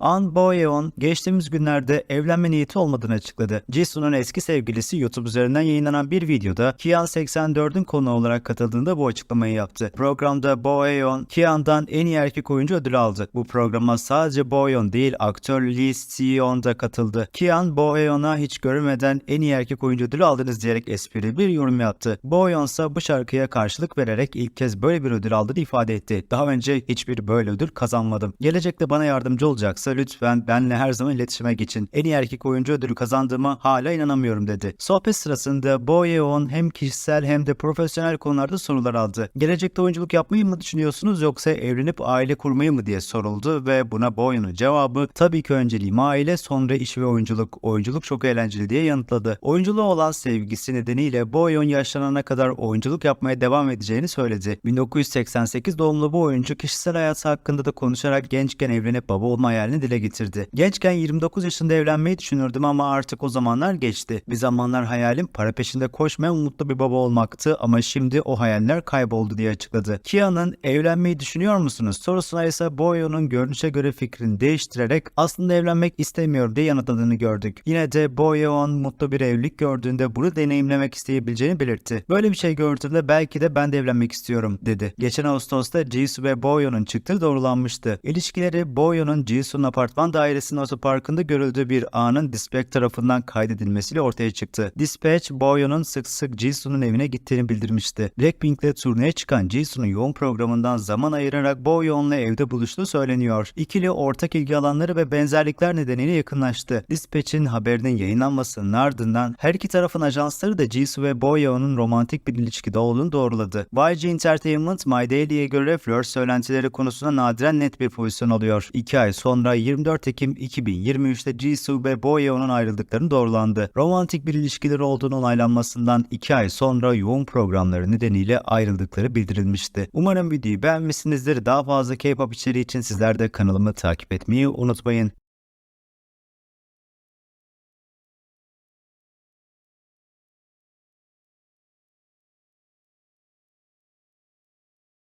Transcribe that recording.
An Boyeon geçtiğimiz günlerde evlenme niyeti olmadığını açıkladı. Jisoo'nun eski sevgilisi YouTube üzerinden yayınlanan bir videoda Kian 84'ün konu olarak katıldığında bu açıklamayı yaptı. Programda Boyeon, Kian'dan en iyi erkek oyuncu ödülü aldı. Bu programa sadece Boyeon değil aktör Lee Seon da katıldı. Kian, Boyeon'a hiç görmeden en iyi erkek oyuncu ödülü aldınız diyerek espri bir yorum yaptı. Boyeon ise bu şarkıya karşılık vererek ilk kez böyle bir ödül aldığını ifade etti. Daha önce hiçbir böyle ödül kazanmadım. Gelecekte bana yardımcı olacaksa lütfen benle her zaman iletişime geçin. En iyi erkek oyuncu ödülü kazandığıma hala inanamıyorum dedi. Sohbet sırasında Boyeon hem kişisel hem de profesyonel konularda sorular aldı. Gelecekte oyunculuk yapmayı mı düşünüyorsunuz yoksa evlenip aile kurmayı mı diye soruldu ve buna Boyeon'un cevabı tabii ki önceliğim aile sonra iş ve oyunculuk. Oyunculuk çok eğlenceli diye yanıtladı. Oyunculuğa olan sevgisi nedeniyle Boyeon yaşlanana kadar oyunculuk yapmaya devam edeceğini söyledi. 1988 doğumlu bu oyuncu kişisel hayatı hakkında da konuşarak gençken evlenip baba olma hayalini dile getirdi. Gençken 29 yaşında evlenmeyi düşünürdüm ama artık o zamanlar geçti. Bir zamanlar hayalim para peşinde koşmayan mutlu bir baba olmaktı ama şimdi o hayaller kayboldu diye açıkladı. Kia'nın evlenmeyi düşünüyor musunuz sorusuna ise Boyo'nun görünüşe göre fikrini değiştirerek aslında evlenmek istemiyor diye yanıtladığını gördük. Yine de Boyo'nun mutlu bir evlilik gördüğünde bunu deneyimlemek isteyebileceğini belirtti. Böyle bir şey gördüğümde belki de ben de evlenmek istiyorum dedi. Geçen Ağustos'ta Jisoo ve Boyo'nun çıktığı doğrulanmıştı. İlişkileri Boyo'nun Jisoo'nun apartman dairesinin otoparkında görüldüğü bir anın Dispatch tarafından kaydedilmesiyle ortaya çıktı. Dispatch, Boyo'nun sık sık Jisoo'nun evine gittiğini bildirmişti. Blackpink'le turneye çıkan Jisoo'nun yoğun programından zaman ayırarak Boyo'nunla evde buluştuğu söyleniyor. İkili ortak ilgi alanları ve benzerlikler nedeniyle yakınlaştı. Dispatch'in haberinin yayınlanmasının ardından her iki tarafın ajansları da Jisoo ve Boyo'nun romantik bir ilişkide olduğunu doğruladı. YG Entertainment, My Daily'ye göre flört söylentileri konusunda nadiren net bir pozisyon alıyor. İki ay sonra 24 Ekim 2023'te Jisoo ve Boyo'nun ayrıldıklarını doğrulandı. Romantik bir ilişkileri olduğunu onaylanmasından 2 ay sonra yoğun programları nedeniyle ayrıldıkları bildirilmişti. Umarım videoyu beğenmişsinizdir. Daha fazla K-pop içeriği için sizler de kanalımı takip etmeyi unutmayın.